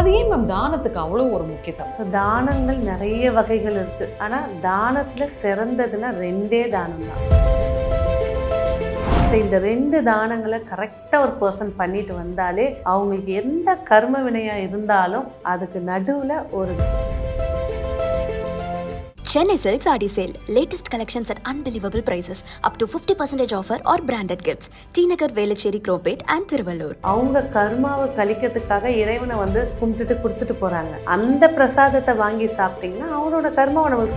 அது ஏன் மேம் தானத்துக்கு அவ்வளோ ஒரு முக்கியத்துவம்? ஸோ தானங்கள் நிறைய வகைகள் இருக்கு. ஆனால் தானத்தில் சிறந்ததுன்னா ரெண்டே தானம் தான். ஸோ இந்த ரெண்டு தானங்களை கரெக்டாக ஒரு பர்சன் பண்ணிட்டு வந்தாலே அவங்களுக்கு எந்த கர்ம வினையாக இருந்தாலும் அதுக்கு நடுவில் ஒரு Chennai silk Aadi sale latest collections at unbelievable prices up to fifty percentage offer or branded gifts T Nagar Velachery Chromepet and Thiruvallur அவங்க கர்மாவை கழிக்கிறதுக்காக இறைவனை வந்து கும்பிட்டுட்டு கொடுத்துட்டு போகிறாங்க அந்த பிரசாதத்தை வாங்கி சாப்பிட்டீங்கன்னா அவனோட கர்மாவை நம்ம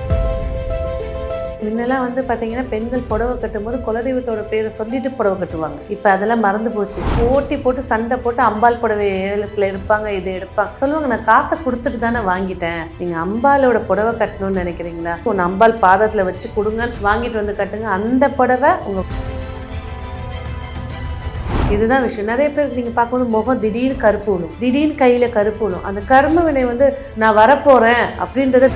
முன்னெல்லாம் வந்து பார்த்தீங்கன்னா பெண்கள் புடவை கட்டும்போது குலதெய்வத்தோட பேரை சொல்லிட்டு புடவை கட்டுவாங்க. இப்போ அதெல்லாம் மறந்து போச்சு. போட்டி போட்டு சண்டை போட்டு அம்பாள் புடவை ஏலத்தில் எடுப்பாங்க இது எடுப்பாங்க. சொல்லுவாங்க நான் காசை கொடுத்துட்டு தானே வாங்கிட்டேன். நீங்கள் அம்பாலோட புடவை கட்டணும்னு நினைக்கிறீங்களா? ஒன்று அம்பாள் பாதத்தில் வச்சு கொடுங்க வாங்கிட்டு வந்து கட்டுங்க. அந்த புடவை உங்கள் இதுதான் விஷயம். நிறைய பேருக்கு நீங்கள் பார்க்கும்போது முகம் திடீர்னு கருப்பு விழும். திடீர்னு கையில் கருப்பு விழும். அந்த கர்ம வினை வந்து நான் வரப்போகிறேன் அப்படின்றத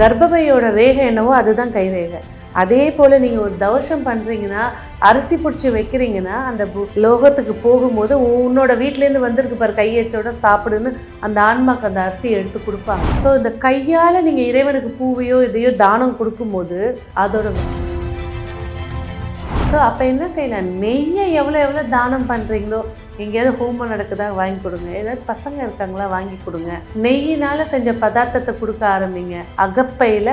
கர்ப்பமையோட ரேகை என்னவோ அதுதான் கை ரேகை. அதே போல் நீங்கள் ஒரு தவசம் பண்ணுறீங்கன்னா அரிசி பிடிச்சி வைக்கிறீங்கன்னா அந்த பு- லோகத்துக்கு போகும்போது உன்னோட வீட்டிலேருந்து வந்திருக்கு பாரு கையச்சோட சாப்பிடுன்னு அந்த ஆன்மாக்கு அந்த அரிசியை எடுத்து கொடுப்பாங்க. ஸோ இந்த கையால் நீங்கள் இறைவனுக்கு பூவையோ இதையோ தானம் கொடுக்கும்போது அதோட ஸோ அப்போ என்ன செய்யலாம் நெய்யை எவ்வளோ எவ்வளோ தானம் பண்ணுறீங்களோ எங்கேயாவது ஹோமம் நடக்குதா வாங்கி கொடுங்க. ஏதாவது பசங்க இருக்காங்களா வாங்கி கொடுங்க. நெய்யினால செஞ்ச பதார்த்தத்தை கொடுக்க ஆரம்பிங்க. அகப்பையில்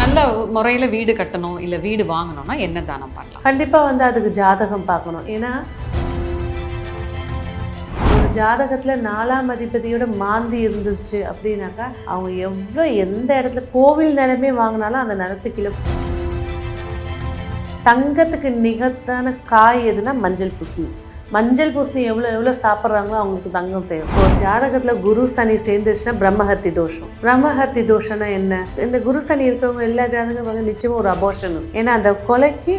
நல்ல முறையில் வீடு கட்டணும் இல்லை வீடு வாங்கணும்னா என்ன தானம் பண்ணலாம்? கண்டிப்பாக வந்து அதுக்கு ஜாதகம் பார்க்கணும். ஏன்னா ஒரு ஜாதகத்தில் நாலாம் அதிபதியோட மாந்தி இருந்துச்சு அப்படின்னாக்கா அவங்க எவ்வளோ எந்த இடத்துல கோவில் நிலமே வாங்கினாலும் அந்த நிலத்துக்குள்ள தங்கத்துக்கு நிகத்தான காய் எதுனா மஞ்சள் பூசணி. மஞ்சள் பூசணி எவ்வளோ எவ்வளோ சாப்பிட்றாங்களோ அவங்களுக்கு தங்கம் செய்யும் ஒரு ஜாதகத்தில் குரு சனி சேர்ந்துருச்சுன்னா பிரம்மஹத்தி தோஷம். பிரம்மஹத்தி தோஷம்னா என்ன? இந்த குரு சனி இருக்கவங்க எல்லா ஜாதகம் வந்து நிச்சயமாக ஒரு அபோஷன் ஏன்னா அந்த கொலைக்கு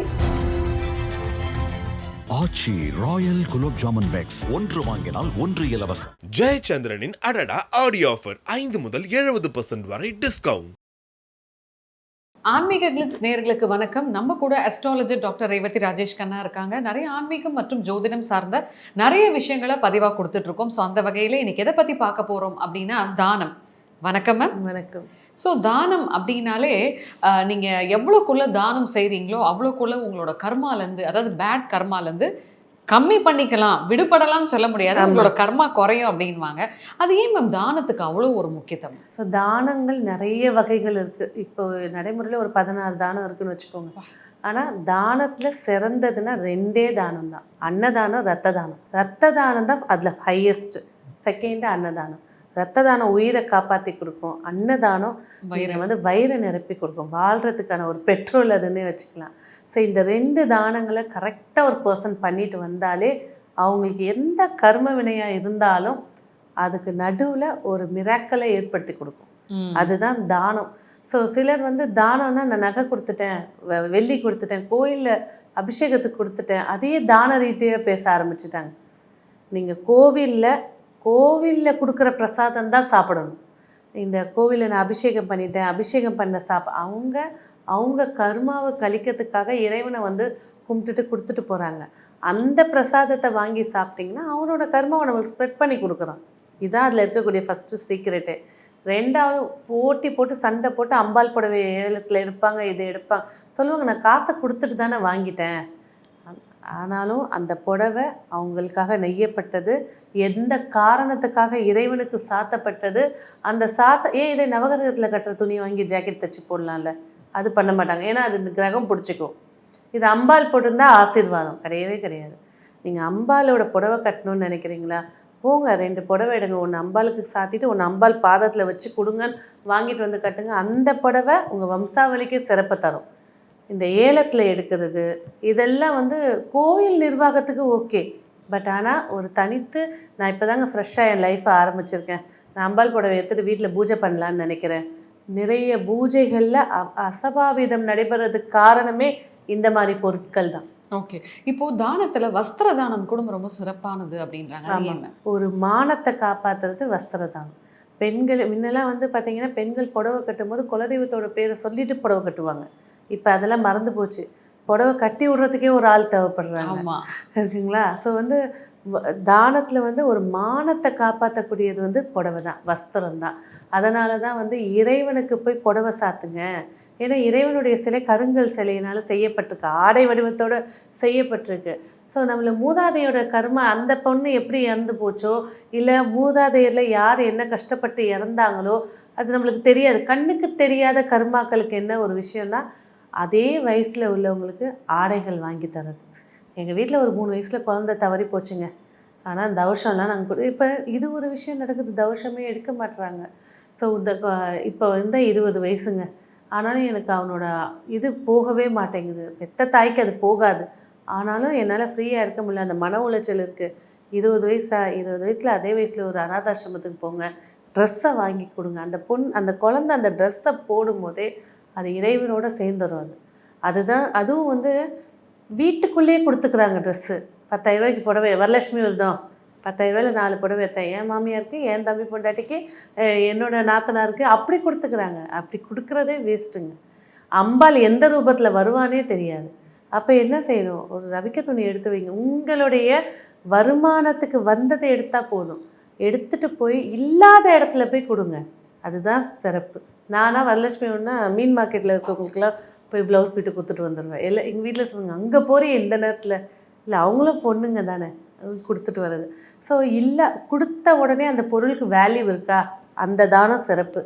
ஆச்சி ராயல் குலோப் ஜாமுன் பேக்ஸ். ஒன்று வாங்கினால் ஒன்று இலவசம். ஜெயச்சந்திரனின் அடடா ஆடியோ ஆஃபர் ஐந்து முதல் எழுபது வரை டிஸ்கவுண்ட் ஆன்மீக கிளிப்ஸ் நேயர்களுக்கு வணக்கம். நம்ம கூட அஸ்ட்ராலஜர் டாக்டர் ரேவதி ராஜேஷ் கண்ணா இருக்காங்க. நிறைய ஆன்மீகம் மற்றும் ஜோதிடம் சார்ந்த நிறைய விஷயங்களை பதிவாக கொடுத்துட்டு இருக்கோம் ஸோ அந்த வகையில் இன்னைக்கு எதை பற்றி பார்க்க போகிறோம் அப்படின்னா தானம். வணக்கம் மேம் வணக்கம். ஸோ தானம் அப்படின்னாலே ஆஹ், நீங்க எவ்வளோக்குள்ள தானம் செய்றீங்களோ அவ்வளோக்குள்ள உங்களோட கர்மாலேருந்து அதாவது பேட் கர்மாலேருந்து கம்மி பண்ணிக்கலாம் விடுபடலாம்னு சொல்ல முடியாது. உங்களோட கர்மா குறையும் அப்படின்வாங்க அது ஏன் மேம் தானத்துக்கு அவ்வளோ ஒரு முக்கியத்துவம்? ஸோ தானங்கள் நிறைய வகைகள் இருக்குது இப்போ நடைமுறையில் ஒரு பதினாறு தானம் இருக்குன்னு வச்சுக்கோங்க. ஆனால் தானத்தில் சிறந்ததுன்னா ரெண்டே தானம் தான். அன்னதானம் ரத்த தானம். ரத்த தானம் தான் அதில் ஹையஸ்ட்டு செகண்டு அன்னதானம். ரத்த தானம் உயிரை காப்பாற்றி கொடுக்கும். அன்னதானம் வந்து வயிறை நிரப்பி கொடுக்கும். வாழ்கிறதுக்கான ஒரு பெட்ரோல் அதுன்னே வச்சுக்கலாம். ஸோ இந்த ரெண்டு தானங்களை கரெக்டாக ஒரு பர்சன் பண்ணிட்டு வந்தாலே அவங்களுக்கு எந்த கர்ம வினையாக இருந்தாலும் அதுக்கு நடுவில் ஒரு மிராக்கலை ஏற்படுத்தி கொடுக்கும். அதுதான் தானம். ஸோ சிலர் வந்து தானம்னா நான் நகை கொடுத்துட்டேன் வெள்ளி கொடுத்துட்டேன் கோயிலில் அபிஷேகத்துக்கு கொடுத்துட்டேன். அதையே தான ரீதியாக பேச ஆரம்பிச்சிட்டாங்க. நீங்கள் கோவிலில் கோவிலில் கொடுக்குற பிரசாதம் தான் சாப்பிடணும். இந்த கோவிலில் நான் அபிஷேகம் பண்ணிட்டேன் அபிஷேகம் பண்ண சாப்ப அவங்க அவங்க கர்மாவை கழிக்கிறதுக்காக இறைவனை வந்து கும்பிட்டுட்டு கொடுத்துட்டு போகிறாங்க அந்த பிரசாதத்தை வாங்கி சாப்பிட்டிங்கன்னா அவனோட கர்மாவை நம்ம ஸ்ப்ரெட் பண்ணி கொடுக்குறோம். இதான் அதில் இருக்கக்கூடிய ஃபஸ்ட்டு சீக்ரெட்டு ரெண்டாவது போட்டி போட்டு சண்டை போட்டு அம்பாள் புடவை ஏலத்தில் எடுப்பாங்க இதை எடுப்பாங்க. சொல்லுவாங்க நான் காசை கொடுத்துட்டு தானே வாங்கிட்டேன். ஆனாலும் அந்த புடவை அவங்களுக்காக நெய்யப்பட்டது எந்த காரணத்துக்காக இறைவனுக்கு சாத்தப்பட்டது அந்த சாத்த ஏன் இதை நவகிரகத்தில் கட்டுற துணி வாங்கி ஜாக்கெட் தைச்சி போடலாம்ல. அது பண்ண மாட்டாங்க. ஏன்னா அது இந்த கிரகம் பிடிச்சிக்கும். இது அம்பாள் போட்டிருந்தா ஆசீர்வாதம். கிடையவே கிடையாது. நீங்கள் அம்பாலோட புடவை கட்டணும்னு நினைக்கிறீங்களா? போங்க ரெண்டு புடவை எடுங்க. ஒன்று அம்பாளுக்கு சாத்திட்டு ஒன்று அம்பாள் பாதத்தில் வச்சு கொடுங்கன்னு வாங்கிட்டு வந்து கட்டுங்க. அந்த புடவை உங்கள் வம்சாவளிக்கே சிறப்பை தரும். இந்த ஏலத்தில் எடுக்கிறது இதெல்லாம் வந்து கோவில் நிர்வாகத்துக்கு ஓகே. பட் ஆனால் ஒரு தனித்து நான் இப்போ தாங்க ஃப்ரெஷ்ஷாக என் லைஃப்பை ஆரம்பிச்சிருக்கேன். நான் அம்பாள் புடவை எடுத்துகிட்டு வீட்டில் பூஜை பண்ணலான்னு நினைக்கிறேன். நிறைய பூஜைகளில் அசபாவிதம் நடைபெறதுக்கு காரணமே இந்த மாதிரி பொருட்கள் தான் ஓகே. இப்போ தானத்துல வஸ்திர தானம் கூட ரொம்ப சிறப்பானது அப்படின்றாங்க? ஒரு மானத்தை காப்பாத்துறது வஸ்திரதானம். பெண்கள் முன்னெல்லாம் வந்து பார்த்தீங்கன்னா பெண்கள் புடவை கட்டும்போது குலதெய்வத்தோட பேரை சொல்லிட்டு புடவை கட்டுவாங்க. இப்போ அதெல்லாம் மறந்து போச்சு. புடவை கட்டி விடுறதுக்கே ஒரு ஆள் தேவைப்படுறாங்க. ஆமா. இருக்குங்களா? ஸோ வந்து தானத்தில் வந்து ஒரு மானத்தை காப்பாற்றக்கூடியது வந்து புடவை தான் வஸ்திரம் தான். அதனால தான் வந்து இறைவனுக்கு போய் புடவை சாத்துங்க. ஏன்னா இறைவனுடைய சிலை கருங்கல் சிலையினால் செய்யப்பட்டிருக்கு. ஆடை வடிவத்தோடு செய்யப்பட்டிருக்கு. ஸோ நம்மள மூதாதையோட கர்மா அந்த பொண்ணு எப்படி இறந்து போச்சோ இல்லை மூதாதையரில் யார் என்ன கஷ்டப்பட்டு இறந்தாங்களோ அது நம்மளுக்கு தெரியாது. கண்ணுக்கு தெரியாத கர்மாக்களுக்கு என்ன ஒரு விஷயம்னா அதே வயசில் உள்ளவங்களுக்கு ஆடைகள் வாங்கி தரது. எங்கள் வீட்டில் ஒரு மூணு வயசில் குழந்த தவறி போச்சுங்க. ஆனால் தவஷம்லாம் நாங்கள் கொடு இப்போ இது ஒரு விஷயம் நடக்குது. தவஷமே எடுக்க மாட்டுறாங்க ஸோ இந்த இப்போ வந்து இருபது வயசுங்க. ஆனாலும் எனக்கு அவனோட இது போகவே மாட்டேங்குது. பெத்த தாய்க்கு அது போகாது. ஆனாலும் என்னால் ஃப்ரீயாக இருக்க முடியல. அந்த மன உளைச்சல் இருக்குது இருபது வயசா இருபது வயசில் அதே வயசில் ஒரு அனாதாசிரமத்துக்கு போங்க. ட்ரெஸ்ஸை வாங்கி கொடுங்க. அந்த பொண் அந்த குழந்தை அந்த ட்ரெஸ்ஸை போடும்போதே அது இறைவனோட சேர்ந்துடும் அது. அதுதான் அதுவும் வந்து வீட்டுக்குள்ளேயே கொடுத்துக்குறாங்க ட்ரெஸ்ஸு பத்தாயிரம் ரூபாய்க்கு புடவை வரலட்சுமி விரதம் பத்தாயிரம் நாலு புடவை எடுத்தேன் என் மாமியாருக்கு என் தம்பி பொண்டாட்டிக்கு என்னோடய நாத்தனாருக்கு அப்படி கொடுத்துக்குறாங்க. அப்படி கொடுக்குறதே வேஸ்ட்டுங்க அம்பாள் எந்த ரூபத்தில் வருவானே தெரியாது. அப்போ என்ன செய்யணும்? ஒரு ரவிக்க துணி எடுத்து வைங்க. உங்களுடைய வருமானத்துக்கு வந்ததை எடுத்தால் போதும். எடுத்துகிட்டு போய் இல்லாத இடத்துல போய் கொடுங்க. அதுதான் சிறப்பு. நானாக வரலட்சுமி ஒன்றா மீன் மார்க்கெட்டில் இருக்கிறவங்களுக்குலாம் போய் ப்ளவுஸ் விட்டு கொடுத்துட்டு வந்துடுவேன் இல்லை எங்கள் வீட்டில் சொல்லுவாங்க அங்கே போகிறேன் எந்த நேரத்தில். இல்லை அவங்களும் பொண்ணுங்க தானே கொடுத்துட்டு வர்றது. ஸோ இல்லை கொடுத்த உடனே அந்த பொருளுக்கு வேல்யூ இருக்கா? அந்த தானம் சிறப்பு.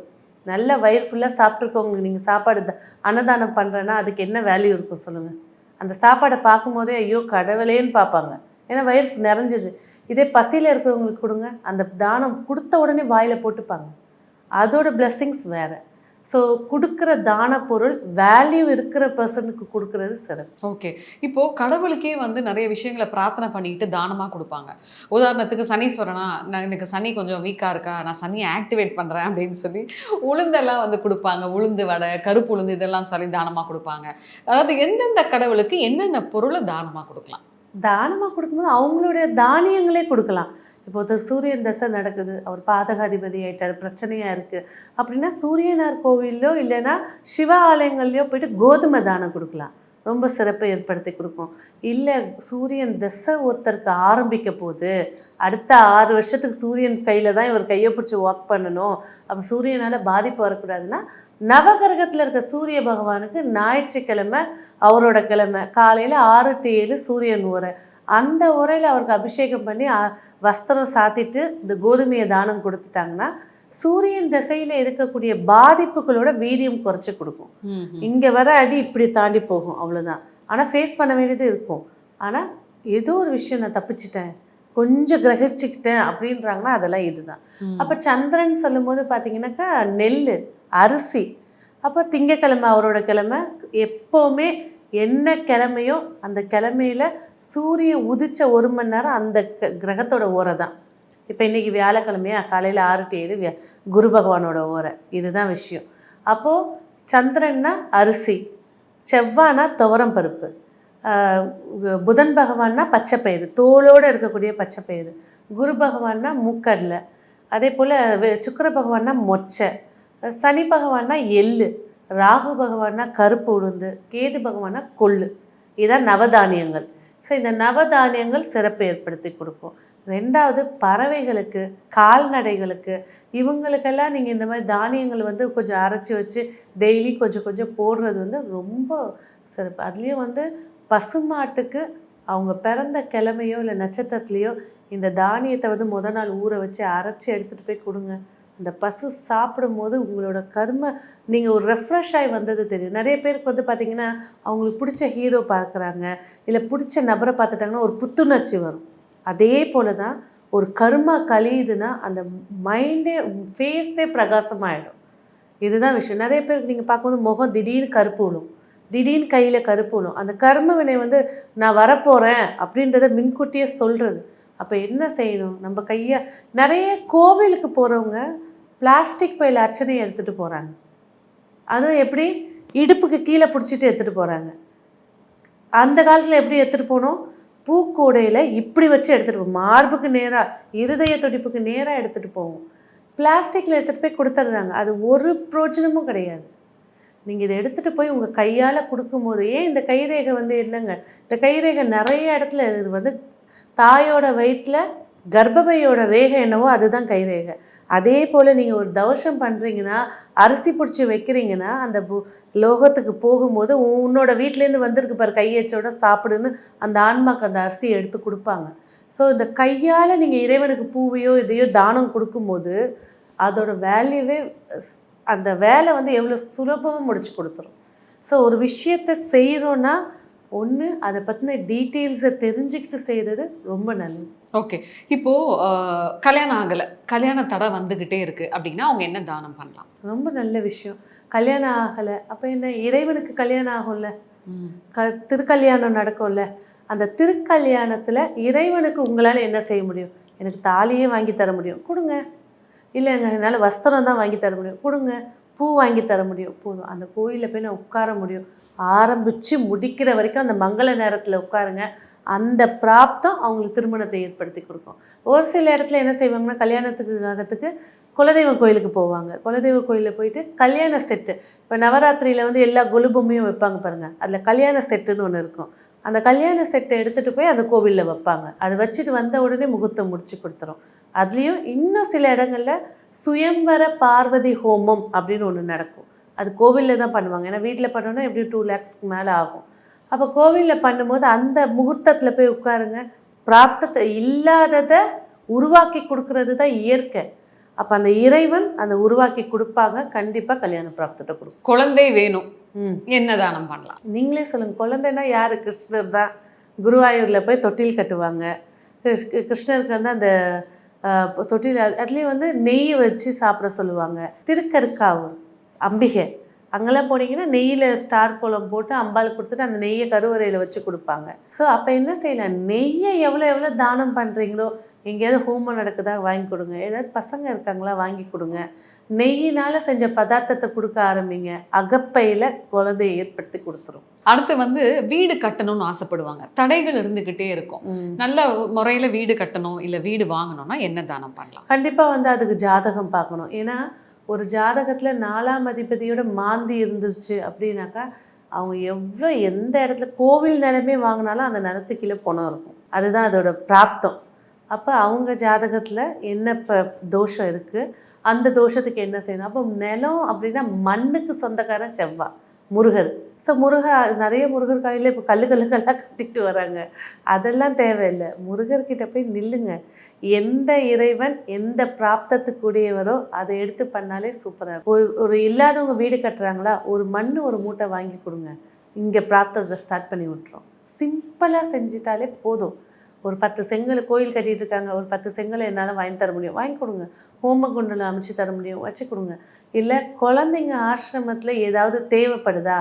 நல்ல வயிறு ஃபுல்லாக சாப்பிட்ருக்கவங்களுக்கு நீங்கள் சாப்பாடு அன்னதானம் பண்ணுறேன்னா அதுக்கு என்ன வேல்யூ இருக்கும் சொல்லுங்கள் அந்த சாப்பாடை பார்க்கும்போதே ஐயோ கடவுளேன்னு பார்ப்பாங்க. ஏன்னா வயிறு நிறைஞ்சிச்சு இதே பசியில் இருக்கிறவங்களுக்கு கொடுங்க அந்த தானம் கொடுத்த உடனே வாயில் போட்டுப்பாங்க. அதோட பிளெஸ்ஸிங்ஸ் வேறு. ஸோ கொடுக்குற தான பொருள் வேல்யூ இருக்கிற பர்சனுக்கு கொடுக்கறது சிறப்பு. ஓகே இப்போ கடவுளுக்கே வந்து நிறைய விஷயங்களை பிரார்த்தனை பண்ணிக்கிட்டு தானமாக கொடுப்பாங்க. உதாரணத்துக்கு சனீஸ்வரனா நான் எனக்கு சனி கொஞ்சம் வீக்காக இருக்கா நான் சனியை ஆக்டிவேட் பண்ணுறேன் அப்படின்னு சொல்லி உளுந்தெல்லாம் வந்து கொடுப்பாங்க. உளுந்து வடை கருப்பு உளுந்து இதெல்லாம் சொல்லி தானமாக கொடுப்பாங்க. அதாவது எந்தெந்த கடவுளுக்கு என்னென்ன பொருளை தானமாக கொடுக்கலாம்? தானமாக கொடுக்கும்போது அவங்களுடைய தானியங்களே கொடுக்கலாம். இப்போ ஒருத்தர் சூரியன் தசை நடக்குது அவர் பாதகாதிபதி ஆயிட்டார் பிரச்சனையாக இருக்குது அப்படின்னா சூரியனார் கோவில்லோ இல்லைன்னா சிவ ஆலயங்கள்லையோ போயிட்டு கோதுமை தானம் கொடுக்கலாம். ரொம்ப சிறப்பை ஏற்படுத்தி கொடுக்கும். இல்லை சூரியன் தசை ஒருத்தருக்கு ஆரம்பிக்க போது அடுத்த ஆறு வருஷத்துக்கு சூரியன் கையில் தான் இவர் கையை பிடிச்சி ஒர்க் பண்ணணும். அப்போ சூரியனால் பாதிப்பு வரக்கூடாதுன்னா நவகிரகத்தில் இருக்க சூரிய பகவானுக்கு ஞாயிற்றுக்கிழமை அவரோட கிழமை காலையில் ஆறு டு ஏழு சூரியன் உரை. அந்த உரையில் அவருக்கு அபிஷேகம் பண்ணி வஸ்திரம் சாத்திட்டு இந்த கோதுமையை தானம் கொடுத்துட்டாங்கன்னா சூரியன் திசையில் இருக்கக்கூடிய பாதிப்புகளோட வீரியம் குறைச்சி கொடுக்கும். இங்கே வர அடி இப்படி தாண்டி போகும் அவ்வளோதான் ஆனால் ஃபேஸ் பண்ண வேண்டியது இருக்கும். ஆனால் ஏதோ ஒரு விஷயம் நான் தப்பிச்சிட்டேன் கொஞ்சம் கிரகிச்சுக்கிட்டேன் அப்படின்றாங்கன்னா அதெல்லாம் இதுதான். அப்போ சந்திரன் சொல்லும்போது பார்த்தீங்கன்னாக்கா நெல் அரிசி அப்போ திங்கக்கிழமை அவரோட கிழமை எப்போவுமே என்ன கிழமையோ அந்த கிழமையில சூரியன் உதிச்ச ஒரு மணி நேரம் அந்த க- கிரகத்தோட ஓரை தான். இப்போ இன்றைக்கி வியாழக்கிழமையா காலையில் ஆறு டு ஏழு வியா குரு பகவானோட ஓரை. இதுதான் விஷயம். அப்போது சந்திரன்னா அரிசி செவ்வானா துவரம் பருப்பு புதன் பகவான்னா பச்சைப்பயிறு தோலோடு இருக்கக்கூடிய பச்சைப்பயிறு குரு பகவான்னா மூக்கடலை அதே போல் சுக்கிர பகவான்னா மொச்சை சனி பகவான்னா எள்ளு ராகு பகவான்னா கருப்பு உளுந்து கேது பகவான்னா கொள்ளு. இதான் நவதானியங்கள். ஸோ இந்த நவதானியங்கள் சிறப்பு ஏற்படுத்தி கொடுக்கும். ரெண்டாவது பறவைகளுக்கு கால்நடைகளுக்கு இவங்களுக்கெல்லாம் நீங்கள் இந்த மாதிரி தானியங்கள் வந்து கொஞ்சம் அரைச்சி வச்சு டெய்லி கொஞ்சம் கொஞ்சம் போடுறது வந்து ரொம்ப சிறப்பு. அதுலேயும் வந்து பசுமாட்டுக்கு அவங்க பிறந்த கிழமையோ இல்லை நட்சத்திரத்துலேயோ இந்த தானியத்தை வந்து முத நாள் ஊற வச்சு அரைச்சி எடுத்துகிட்டு போய் கொடுங்க. அந்த பசு சாப்பிடும்போது உங்களோட கர்ம நீங்கள் ஒரு ரெஃப்ரெஷ் ஆகி வந்தது தெரியும். நிறைய பேருக்கு வந்து பார்த்திங்கன்னா அவங்களுக்கு பிடிச்ச ஹீரோ பார்க்குறாங்க இல்லை பிடிச்ச நபரை பார்த்துட்டாங்கன்னா ஒரு புத்துணர்ச்சி வரும். அதே போல தான் ஒரு கர்மா கழியுதுன்னா அந்த மைண்டே ஃபேஸே பிரகாசமாகிடும் இதுதான் விஷயம். நிறைய பேருக்கு நீங்கள் பார்க்கும்போது முகம் திடீர்னு கருப்பு விழும். திடீர்னு கையில் கருப்பு விழும். அந்த கர்ம வினை வந்து நான் வரப்போகிறேன் அப்படின்றத முன்கூட்டியே சொல்கிறது அப்போ என்ன செய்யணும்? நம்ம கையை நிறைய கோவிலுக்கு போகிறவங்க பிளாஸ்டிக் பையில் அர்ச்சனையை எடுத்துகிட்டு போகிறாங்க அதுவும் எப்படி? இடுப்புக்கு கீழே பிடிச்சிட்டு எடுத்துகிட்டு போகிறாங்க அந்த காலத்தில் எப்படி எடுத்துகிட்டு போனோம்? பூக்கூடையில் இப்படி வச்சு எடுத்துகிட்டு போவோம் மார்புக்கு நேராக இருதய துடிப்புக்கு நேராக எடுத்துகிட்டு போவோம். பிளாஸ்டிக்கில் எடுத்துகிட்டு போய் கொடுத்துட்றாங்க. அது ஒரு பிரோஜனமும் கிடையாது. நீங்கள் இதை எடுத்துகிட்டு போய் உங்கள் கையால் கொடுக்கும்போது ஏன் இந்த கைரேகை வந்து என்னங்க? இந்த கைரேகை நிறைய இடத்துல இது வந்து தாயோட வயிற்றில் கர்ப்பமையோட ரேகை என்னவோ அதுதான் கை ரேகை. அதே போல் நீங்கள் ஒரு தவசம் பண்ணுறீங்கன்னா அரிசி பிடிச்சி வைக்கிறீங்கன்னா அந்த பு லோகத்துக்கு போகும்போது உன்னோட வீட்டிலேருந்து வந்திருக்கு பாரு கையச்சோட சாப்பிடுன்னு அந்த ஆன்மாக்கு அந்த அரிசியை எடுத்து கொடுப்பாங்க. ஸோ இந்த கையால் நீங்கள் இறைவனுக்கு பூவையோ இதையோ தானம் கொடுக்கும்போது அதோட வேல்யூவே அந்த வேலை வந்து எவ்வளோ சுலபமாக முடிச்சு கொடுத்துரும். ஸோ ஒரு விஷயத்தை செய்கிறோன்னா ஒன்று அதை பற்றின டீட்டெயில்ஸை தெரிஞ்சுக்கிட்டு செய்கிறது ரொம்ப நல்லது. ஓகே இப்போ ஆஹ், கல்யாணம் ஆகல. கல்யாண தடை வந்துகிட்டே இருக்கு அப்படின்னா அவங்க என்ன தானம் பண்ணலாம்? ரொம்ப நல்ல விஷயம். கல்யாணம் ஆகலை. அப்போ என்ன இறைவனுக்கு கல்யாணம் ஆகும்ல? க திருக்கல்யாணம் நடக்கும்ல? அந்த திருக்கல்யாணத்தில் இறைவனுக்கு உங்களால் என்ன செய்ய முடியும்? எனக்கு தாலியே வாங்கி தர முடியும். கொடுங்க. இல்லைங்க என்னால் வஸ்திரம் தான் வாங்கி தர முடியும். கொடுங்க. பூ வாங்கி தர முடியும். போதும். அந்த கோயிலில் போய் நான் உட்கார முடியும். ஆரம்பித்து முடிக்கிற வரைக்கும் அந்த மங்கள நேரத்தில் உட்காருங்க. அந்த பிராப்தம் அவங்களுக்கு திருமணத்தை ஏற்படுத்தி கொடுக்கும். ஒரு சில இடத்துல என்ன செய்வாங்கன்னா கல்யாணத்துக்கு ஆகத்துக்கு குலதெய்வ கோயிலுக்கு போவாங்க. குலதெய்வ கோயிலில் போயிட்டு கல்யாண செட்டு. இப்போ நவராத்திரியில் வந்து எல்லா கொலுபொம்மையும் வைப்பாங்க பாருங்கள் அதில் கல்யாண செட்டுன்னு ஒன்று இருக்கும். அந்த கல்யாண செட்டை எடுத்துகிட்டு போய் அந்த கோவிலில் வைப்பாங்க. அது வச்சுட்டு வந்த உடனே முகூர்த்தம் முடிச்சு கொடுத்துரும். அதுலேயும் இன்னும் சில இடங்களில் சுயம்பர பார்வதி ஹோமம் அப்படின்னு ஒன்று நடக்கும். அது கோவிலில் தான் பண்ணுவாங்க. ஏன்னா வீட்டில் பண்ணோன்னா எப்படியும் டூ லேக்ஸ்க்கு மேலே ஆகும். அப்போ கோவிலில் பண்ணும்போது அந்த முகூர்த்தத்தில் போய் உட்காருங்க. பிராப்தத்தை இல்லாததை உருவாக்கி கொடுக்கறது தான் இயற்கை. அப்போ அந்த இறைவன் அந்த உருவாக்கி கொடுப்பாங்க. கண்டிப்பாக கல்யாண பிராப்தத்தை கொடுக்கும். குழந்தை வேணும். ம். என்ன தானம் பண்ணலாம்? நீங்களே சொல்லுங்கள் குழந்தைன்னா யார்? கிருஷ்ணர் தான். குருவாயூரில் போய் தொட்டில் கட்டுவாங்க. கிருஷ்- கிருஷ்ணருக்கு வந்து அந்த தொட்டில் அதுலேயும் வந்து நெய் வச்சு சாப்பிட சொல்லுவாங்க. திருக்கருக்காவூர் அம்பிகை. அங்கெல்லாம் போனீங்கன்னா நெய்யில் ஸ்டார் கோலம் போட்டு அம்பாள் கொடுத்துட்டு அந்த நெய்யை கருவறையில் வச்சு கொடுப்பாங்க. ஸோ அப்போ என்ன செய்யலாம்? நெய்யை எவ்வளோ எவ்வளோ தானம் பண்ணுறீங்களோ எங்கேயாவது ஹோமம் நடக்குதா வாங்கி கொடுங்க. ஏதாவது பசங்க இருக்காங்களா வாங்கி கொடுங்க. நெய்யினால் செஞ்ச பதார்த்தத்தை கொடுக்க ஆரம்பிங்க. அகப்பையில் குழந்தையை ஏற்படுத்தி கொடுத்துரும். அடுத்து வந்து வீடு கட்டணும்னு ஆசைப்படுவாங்க. தடைகள் இருந்துகிட்டே இருக்கும். நல்ல முறையில வீடு கட்டணும் இல்ல வீடு வாங்கணும்னா என்ன தானம் பண்ணலாம்? கண்டிப்பாக வந்து அதுக்கு ஜாதகம் பார்க்கணும். ஏன்னா ஒரு ஜாதகத்தில் நாலாம் அதிபதியோட மாந்தி இருந்துச்சு அப்படின்னாக்கா அவங்க எவ்வளோ எந்த இடத்துல கோவில் நிலமே வாங்கினாலும் அந்த நிலத்துக்கு கீழே பணம் இருக்கும். அதுதான் அதோட பிராப்தம். அப்போ அவங்க ஜாதகத்தில் என்ன இப்போ தோஷம் இருக்குது அந்த தோஷத்துக்கு என்ன செய்யணும்? அப்போ நிலம் அப்படின்னா மண்ணுக்கு சொந்தக்காரன் செவ்வாய் முருகர் ஸோ முருகர் நிறைய முருகர் காயில இப்போ கல்லு கல்லுக்கெல்லாம் கட்டிட்டு வராங்க. அதெல்லாம் தேவையில்லை. முருகர்கிட்ட போய் நில்லுங்க. எந்த இறைவன் எந்த பிராப்தத்துக்குடையவரோ அதை எடுத்து பண்ணாலே சூப்பராக இருக்கும். ஒரு ஒரு இல்லாதவங்க வீடு கட்டுறாங்களா ஒரு மண் ஒரு மூட்டை வாங்கி கொடுங்க. இங்கே பிராப்தத்தை ஸ்டார்ட் பண்ணி விட்டுரும். சிம்பிளாக செஞ்சிட்டாலே போதும். ஒரு பத்து செங்கல் கோயில் கட்டிகிட்டு இருக்காங்க ஒரு பத்து செங்கல் என்னால் வாங்கி தர முடியும். வாங்கி கொடுங்க. ஹோம குண்டில் அமைச்சு தர முடியும். வச்சு கொடுங்க. இல்லை குழந்தைங்க ஆசிரமத்தில் ஏதாவது தேவைப்படுதா?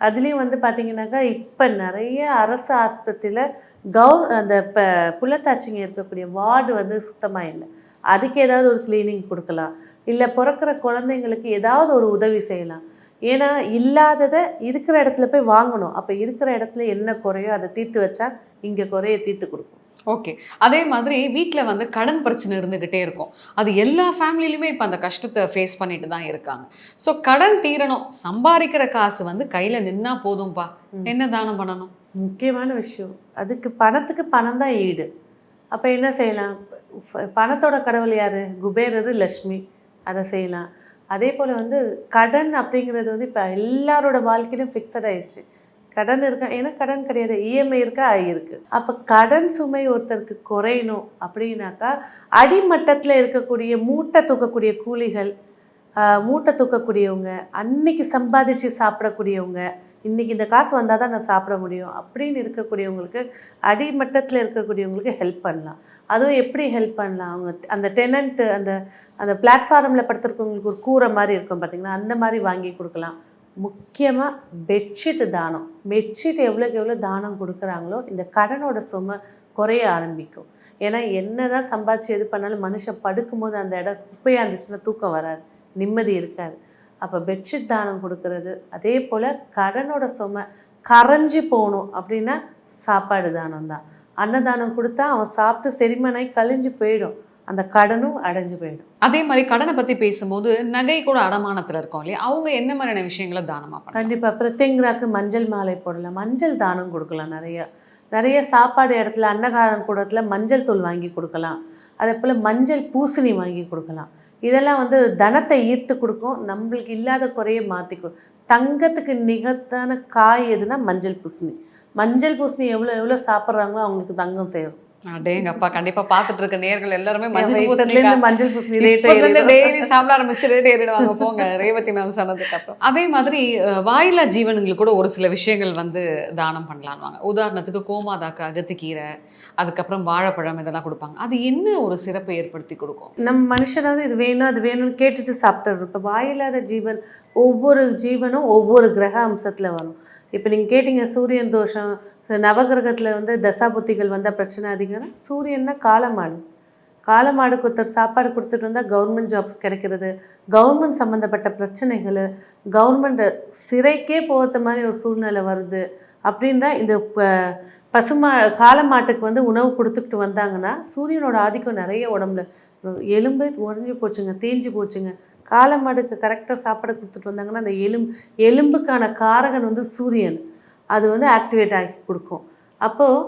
அதுலேயும் வந்து பார்த்திங்கனாக்கா இப்போ நிறைய அரசு ஆஸ்பத்திரியில் கவர் அந்த இப்போ புள்ளத்தாச்சிங்க இருக்கக்கூடிய வார்டு வந்து சுத்தமாக இல்லை அதுக்கு ஏதாவது ஒரு க்ளீனிங் கொடுக்கலாம். இல்லை பிறக்கிற குழந்தைங்களுக்கு ஏதாவது ஒரு உதவி செய்யலாம். ஏன்னா இல்லாததை இருக்கிற இடத்துல போய் வாங்கணும். அப்போ இருக்கிற இடத்துல என்ன குறையோ அதை தீர்த்து வச்சா இங்கே குறைய தீர்த்து கொடுக்கும். ஓகே அதே மாதிரி வீட்டில் வந்து கடன் பிரச்சனை இருந்துக்கிட்டே இருக்கும். அது எல்லா ஃபேமிலிலையுமே இப்போ அந்த கஷ்டத்தை ஃபேஸ் பண்ணிட்டு தான் இருக்காங்க. ஸோ கடன் தீரணும். சம்பாதிக்கிற காசு வந்து கையில் நின்னா போதும்பா. என்ன தானம் பண்ணணும்? முக்கியமான விஷயம். அதுக்கு பணத்துக்கு பணம் தான் ஈடு. அப்போ என்ன செய்யலாம்? பணத்தோட கடவுள் யார்? குபேரர் லக்ஷ்மி. அதை செய்யலாம். அதே போல் வந்து கடன் அப்படிங்கிறது வந்து இப்போ எல்லாரோட வாழ்க்கையிலும் ஃபிக்ஸட் ஆயிடுச்சு. கடன் இருக்கா? ஏன்னா கடன் கிடையாது. இஎம்ஐ இருக்கா? ஐ அப்போ கடன் சுமை ஒருத்தருக்கு குறையணும் அப்படின்னாக்கா அடிமட்டத்தில் இருக்கக்கூடிய மூட்டை தூக்கக்கூடிய கூலிகள் மூட்டை தூக்கக்கூடியவங்க அன்னைக்கு சம்பாதிச்சு சாப்பிடக்கூடியவங்க இன்னைக்கு இந்த காசு வந்தால் தான் நான் சாப்பிட முடியும் அப்படின்னு இருக்கக்கூடியவங்களுக்கு அடிமட்டத்தில் இருக்கக்கூடியவங்களுக்கு ஹெல்ப் பண்ணலாம். அதுவும் எப்படி ஹெல்ப் பண்ணலாம்? அவங்க அந்த டெனண்ட்டு அந்த அந்த பிளாட்ஃபார்மில் படுத்துருக்கவங்களுக்கு ஒரு கூரை மாதிரி இருக்கும் பார்த்திங்கன்னா அந்த மாதிரி வாங்கி கொடுக்கலாம். முக்கியமாக பெட்ஷீட் தானம். பெட்ஷீட் எவ்வளோக்கு எவ்வளோ தானம் கொடுக்குறாங்களோ இந்த கடனோட சுமை குறைய ஆரம்பிக்கும். ஏன்னா என்ன தான் சம்பாதிச்சு எது பண்ணாலும் மனுஷன் படுக்கும்போது அந்த இடம் குப்பையாக இருந்துச்சுன்னா தூக்கம் வராது. நிம்மதி இருக்காது. அப்போ பெட்ஷீட் தானம் கொடுக்கறது அதே போல் கடனோட சுமை கரைஞ்சி போகணும் அப்படின்னா சாப்பாடு தானம் தான் அன்னதானம் கொடுத்தா அவன் சாப்பிட்டு செரிமனாய் கழிஞ்சு போயிடும். அந்த கடனும் அடைஞ்சு போயிடும். அதே மாதிரி கடனை பற்றி பேசும்போது நகை கூட அடமானத்தில் இருக்கோம் இல்லையா? அவங்க என்ன மாதிரியான விஷயங்களை தானமாக பண்ணலாம் கண்டிப்பாக பிரத்யங்கராக்கு மஞ்சள் மாலை போடலாம் மஞ்சள் தானம் கொடுக்கலாம் நிறைய. நிறைய சாப்பாடு இடத்துல அன்னகாரம் கூடத்தில் மஞ்சள் தூள் வாங்கி கொடுக்கலாம். அதே போல் மஞ்சள் பூசணி வாங்கி கொடுக்கலாம். இதெல்லாம் வந்து தனத்தை ஈர்த்து கொடுக்கும். நம்மளுக்கு இல்லாத குறைய மாற்றி கொடுக்கும் தங்கத்துக்கு நிகத்தான காய் எதுனா மஞ்சள் பூசணி. மஞ்சள் பூசணி எவ்வளோ எவ்வளோ சாப்பிட்றாங்களோ அவங்களுக்கு தங்கம் சேரும். அடேங்கப்பா கண்டிப்பா பாத்துட்டு இருக்க நேர்கள் எல்லாருமே மஞ்சள் பூசணிக்காய் மஞ்சள் பூசணி டெய்லி சாப்பிட ஆரம்பிச்சு ரேட் ஏறிடுவாங்க போங்க. ரேவதி மேம் சொன்னதுக்கு அப்புறம். அதே மாதிரி வாயிலா ஜீவனுங்களுக்கு கூட ஒரு சில விஷயங்கள் வந்து தானம் பண்ணலான்வாங்க உதாரணத்துக்கு கோமாதாக்கு அகத்திக்கீரை அதுக்கப்புறம் வாழைப்பழம் இதெல்லாம் கொடுப்பாங்க. அது என்ன ஒரு சிறப்பை ஏற்படுத்தி கொடுக்கும்? நம்ம மனுஷனாவது இது வேணும் அது வேணும்னு கேட்டுட்டு சாப்பிட்டுறோம் இப்போ வாயில்லாத ஜீவன் ஒவ்வொரு ஜீவனும் ஒவ்வொரு கிரக அம்சத்தில் வரும். இப்போ நீங்கள் கேட்டிங்க சூரியன் தோஷம் நவகிரகத்தில் வந்து தசாபுத்திகள் வந்தால் பிரச்சனை அதிகம்னா சூரியன்னா காலமாடு காலமாடு ஒருத்தர் சாப்பாடு கொடுத்துட்டு வந்தால் கவர்மெண்ட் ஜாப் கிடைக்கிறது. கவர்மெண்ட் சம்மந்தப்பட்ட பிரச்சனைகள் கவர்மெண்ட் சிறைக்கே போகிறது மாதிரி ஒரு சூழ்நிலை வருது. அப்படின்னா இந்த ப- பசுமா காலமாட்டுக்கு வந்து உணவு கொடுத்துக்கிட்டு வந்தாங்கன்னா சூரியனோட ஆதிக்கம் நிறைய உடம்புல. எலும்பே உடஞ்சி போச்சுங்க தேஞ்சு போச்சுங்க. காலமாடுக்கு கரெக்டாக சாப்பாடு கொடுத்துட்டு வந்தாங்கன்னா அந்த எலும்பு எலும்புக்கான காரகன் வந்து சூரியன். அது வந்து ஆக்டிவேட் ஆகி கொடுக்கும். அப்போது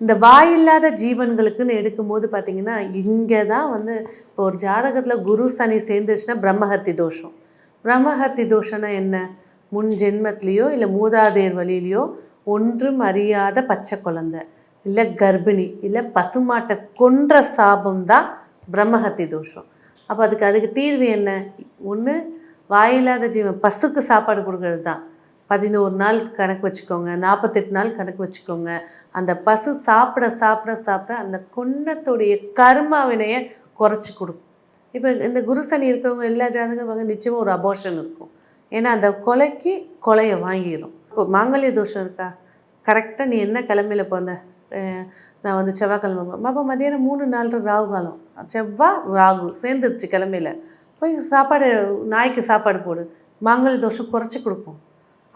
இந்த வாயில்லாத ஜீவன்களுக்குன்னு எடுக்கும்போது பார்த்தீங்கன்னா இங்கே தான் வந்து இப்போ ஒரு ஜாதகத்தில் குரு சனி சேர்ந்துருச்சுன்னா பிரம்மஹத்தி தோஷம். பிரம்மஹத்தி தோஷம்னா என்ன? முன் ஜென்மத்திலேயோ இல்லை மூதாதையர் வழியிலையோ ஒன்றும் அறியாத பச்சை குழந்தை இல்லை கர்ப்பிணி இல்லை பசுமாட்டை கொன்ற சாபம் தான் பிரம்மஹத்தி தோஷம். அப்போ அதுக்கு அதுக்கு தீர்வு என்ன? ஒன்று வாயில்லாத ஜீவன் பசுக்கு சாப்பாடு கொடுக்கறது தான் பதினோரு நாள் கணக்கு வச்சுக்கோங்க நாற்பத்தெட்டு நாள் கணக்கு வச்சுக்கோங்க. அந்த பசு சாப்பிட சாப்பிட சாப்பிட அந்த குன்னத்துடைய கர்மாவினையை குறைச்சி கொடுக்கும். இப்போ இந்த குருசனி இருக்கவங்க எல்லா ஜாதகம் நிச்சயமாக ஒரு அபோஷன் இருக்கும். ஏன்னா அந்த கொலைக்கு கொலையை வாங்கிடும் இப்போ மாங்கல்ய தோஷம் இருக்கா? கரெக்டாக நீ என்ன கிழமையில போந்த நான் வந்து செவ்வாய்க்கிழமை அப்போ மதியானம் மூணு நாலு ராகு காலம். செவ்வாய் ராகு சேர்ந்துருச்சு கிழமையில. போய் சாப்பாடு நாய்க்கு சாப்பாடு போடு. மாங்கல் தோஷம் குறைச்சி கொடுப்போம்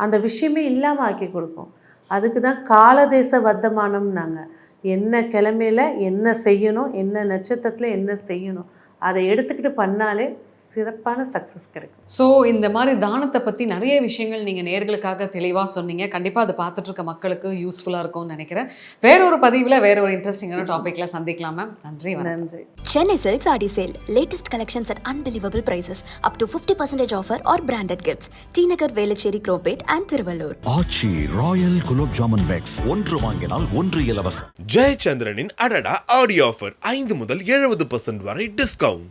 அந்த விஷயமே இல்லாமல் ஆக்கி கொடுக்கும். அதுக்கு தான் காலதேச வர்த்தமானம்னாங்க என்ன கிழமையில என்ன செய்யணும் என்ன நட்சத்திரத்தில் என்ன செய்யணும் அதை எடுத்துக்கிட்டு பண்ணாலே சிறப்பான சக்ஸஸ் கிடைக்கும். ஸோ இந்த மாதிரி தானத்தை பற்றி நிறைய விஷயங்கள் நீங்கள் நேர்களுக்காக தெளிவாக சொன்னீங்க. கண்டிப்பாக அதை பார்த்துட்டு இருக்க மக்களுக்கு யூஸ்ஃபுல்லாக இருக்கும்னு நினைக்கிறேன். வேற ஒரு பதிவில் வேற ஒரு இன்ட்ரெஸ்டிங்கான டாப்பிக்கில் சந்திக்கலாம் மேம் நன்றி வணக்கம். நன்றி. Chennai Silks Adi Sale. Latest collections at unbelievable prices. Up to 50% offer or branded gifts. T Nagar, Velachery, Cropate and Thiruvallur. Aachi royal gulab jamun packs ஒன்று வாங்கினால் ஒன்று இலவசம். ஜெயச்சந்திரனின் அடடா ஆடியோ ஆஃபர் ஐந்து முதல் எழுபது பர்சன்ட் வரை டிஸ்கவுண்ட்